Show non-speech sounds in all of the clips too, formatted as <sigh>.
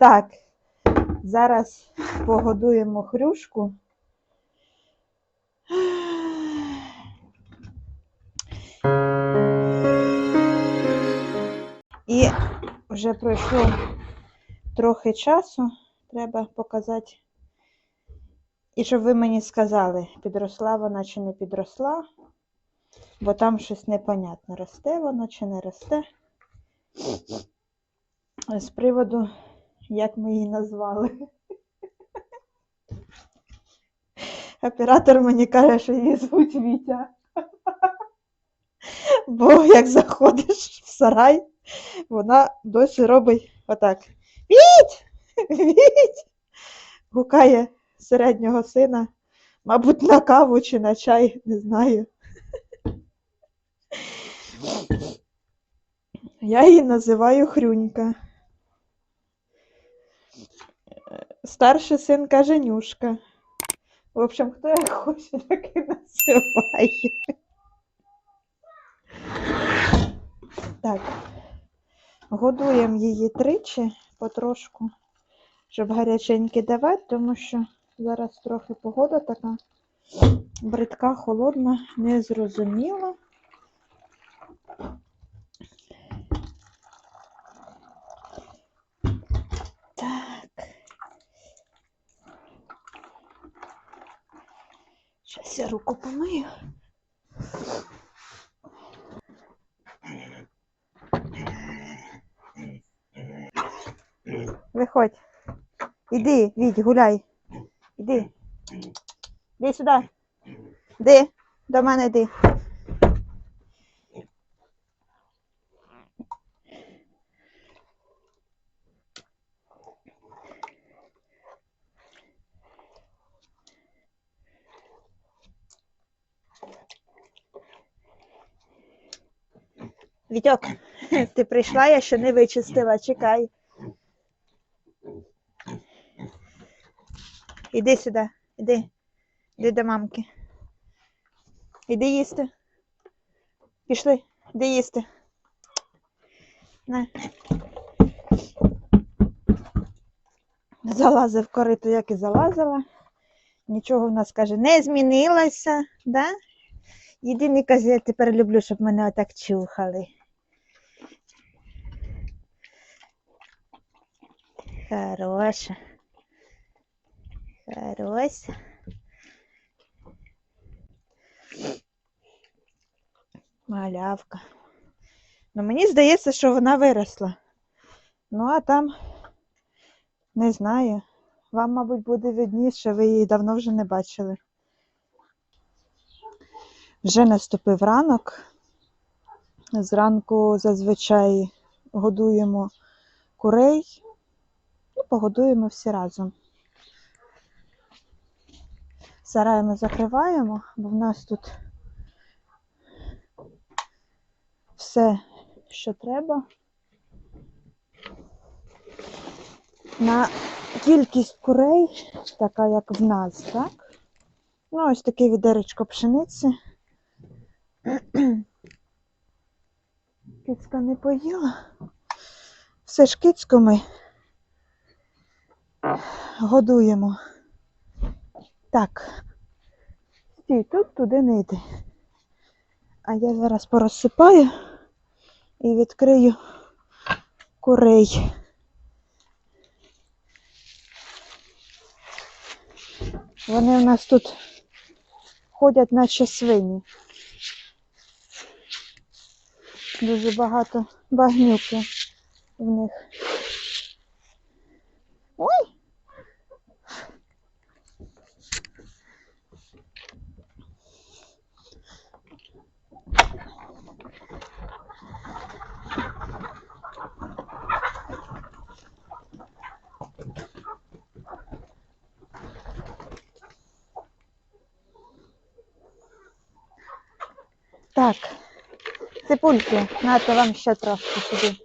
Так, зараз погодуємо хрюшку. І вже пройшло трохи часу. Треба показати. І щоб ви мені сказали, підросла вона чи не підросла, бо там щось непонятно, росте вона чи не росте. З приводу, як ми її назвали. Оператор мені каже, що її звуть Вітя. Бо як заходиш в сарай, вона досі робить отак. Віть! Віть! Гукає середнього сина, мабуть, на каву чи на чай, не знаю. Я її називаю Хрюнька. Старший син каже Нюшка. В общем, хто як хоче, так і називає. Так. Годуємо її тричі потрошку, щоб гаряченькі давати, тому що зараз трохи погода така бридка, холодна, незрозуміла. Так. Зараз я руку помию. Виходь. Іди, Віть, гуляй. Іди. Іди сюди. Іди. До мене йди. Вітьок, <laughs> ти прийшла, я ще не вичистила, чекай. Іди сюди, іди. Іди до мамки. Іди їсти. Пішли, іди їсти. На. Залазив корито, як і залазила. Нічого в нас, каже, не змінилося, да? Єдиний каже, я тепер люблю, щоб мене отак чухали. Хороша. Хороша. Малявка. Ну, мені здається, що вона виросла. Ну, а там, не знаю. Вам, мабуть, буде видніше, ви її давно вже не бачили. Вже наступив ранок. Зранку зазвичай годуємо курей. Ну, погодуємо всі разом. Сарай ми закриваємо, бо в нас тут все, що треба. На кількість курей, така як в нас, так? Ну, ось таке відеречко пшениці. Кицька не поїла. Все ж кицьку ми годуємо. Так. Стій, тут туди не йди. А я зараз порозсипаю і відкрию курей. Вони у нас тут ходять, наче свині. Дуже багато багнюки в них. Так, ципульки, нате вам ще трошки сюди.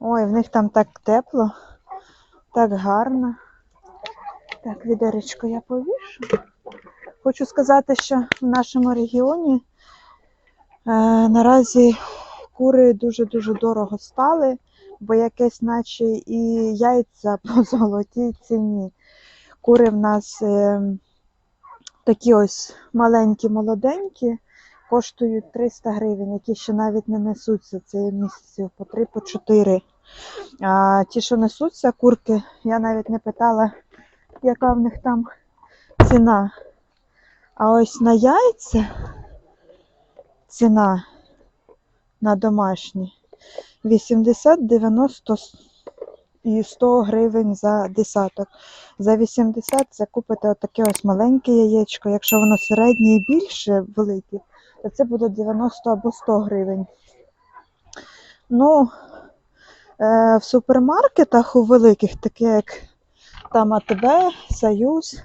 Ой, в них там так тепло, так гарно. Так, відеречко я повішу. Хочу сказати, що в нашому регіоні е, наразі кури дуже-дуже дорого стали, бо якесь наче і яйця <laughs> по золотій ціні. Кури в нас е, такі ось маленькі, молоденькі, коштують 300 гривень, які ще навіть не несуться цієї місяців по 3 по 4. А ті, що несуться, курки, я навіть не питала, яка в них там ціна. А ось на яйця ціна на домашні 80, 90 і 100 гривень за десяток. За 80 це купите отаке ось маленьке яєчко. Якщо воно середнє і більше велике, то це буде 90 або 100 гривень. Ну, е, в супермаркетах у великих, таке як там АТБ, Союз,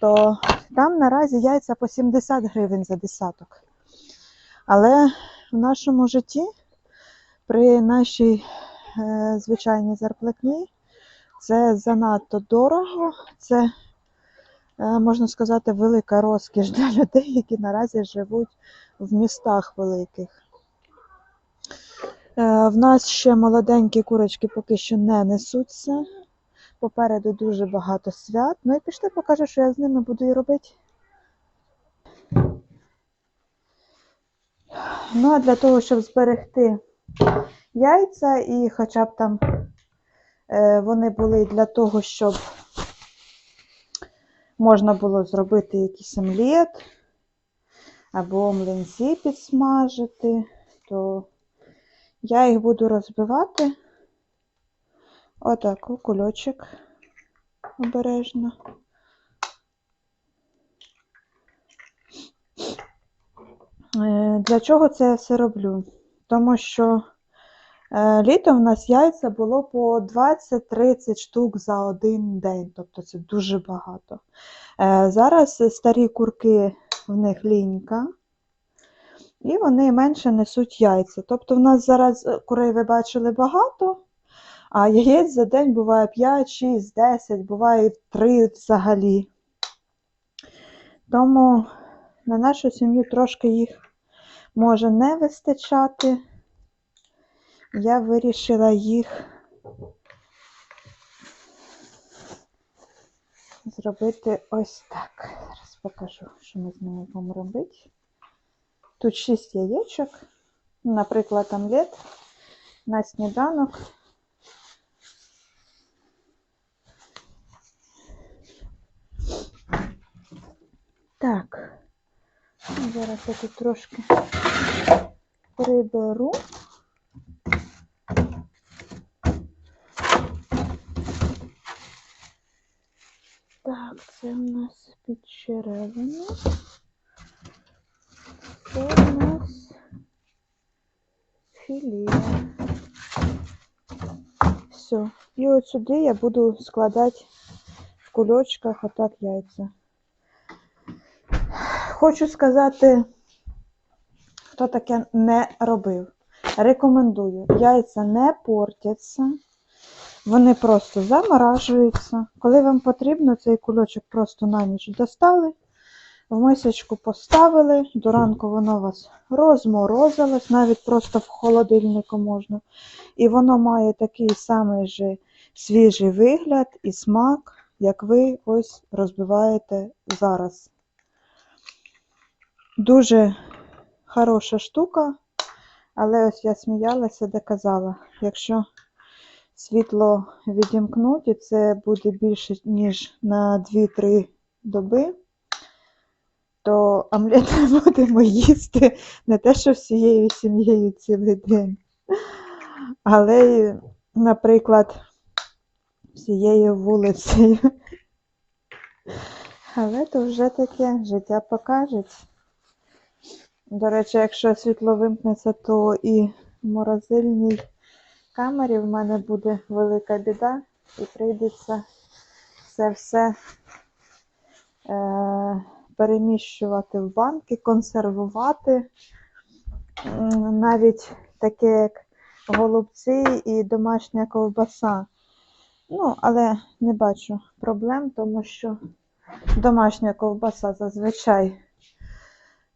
то там наразі яйця по 70 гривень за десяток. Але в нашому житті при нашій е, звичайній зарплатні це занадто дорого. Це, е, можна сказати, велика розкіш для <laughs> людей, які наразі живуть в містах великих. Е, В нас ще молоденькі курочки поки що не несуться. Попереду дуже багато свят. Ну і пішли, покажу, що я з ними буду і робити. Ну, а для того, щоб зберегти яйця і хоча б там е, вони були для того, щоб можна було зробити якийсь омлет або млинці підсмажити, то я їх буду розбивати отак кульочок обережно. Е, Для чого це я все роблю? Тому що е, літом в нас яйця було по 20-30 штук за один день, тобто це дуже багато. Е, Зараз старі курки в них лінька, і вони менше несуть яйця. Тобто в нас зараз е, курей ви бачили багато, а яєць за день буває 5, 6, 10, буває 3 взагалі. Тому на нашу сім'ю трошки їх може не вистачати. Я вирішила їх зробити ось так. Зараз покажу, що ми з ними будемо робити. Тут 6 яєчок, наприклад, омлет на сніданок. Так, зараз я тут трошки приберу. Так, це у нас підчеревина. Це у нас філе. Все. І от сюди я буду складати в кульочках отак яйця. Хочу сказати, хто таке не робив. Рекомендую. Яйця не портяться. Вони просто заморажуються. Коли вам потрібно, цей кульочок просто на ніч достали, в мисочку поставили, до ранку воно у вас розморозилось, навіть просто в холодильнику можна. І воно має такий самий же свіжий вигляд і смак, як ви ось розбиваєте зараз. Дуже хороша штука, але ось я сміялася, де казала, якщо світло відімкнуть, і це буде більше, ніж на 2-3 доби, то омлет ми <laughs> будемо їсти не те, що всією сім'єю цілий день, але, наприклад, всією вулицею. Але то вже таке життя покаже. До речі, якщо світло вимкнеться, то і в морозильній камері в мене буде велика біда, і прийдеться це все е, переміщувати в банки, консервувати. Навіть таке, як голубці і домашня ковбаса. Ну, але не бачу проблем, тому що домашня ковбаса зазвичай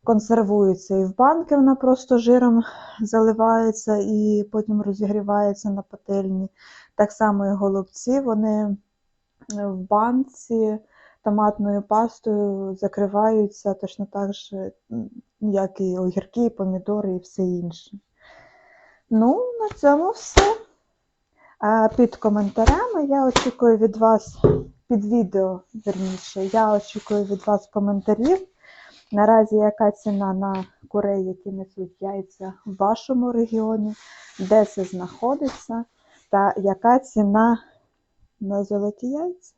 консервується і в банки, вона просто жиром заливається і потім розігрівається на пательні. Так само і голубці, вони в банці томатною пастою закриваються точно так же, як і огірки, і помідори і все інше. Ну, на цьому все. А під коментарями я очікую від вас, під відео, верніше, я очікую від вас коментарів. Наразі яка ціна на курей, які несуть яйця в вашому регіоні, де це знаходиться, та яка ціна на золоті яйця?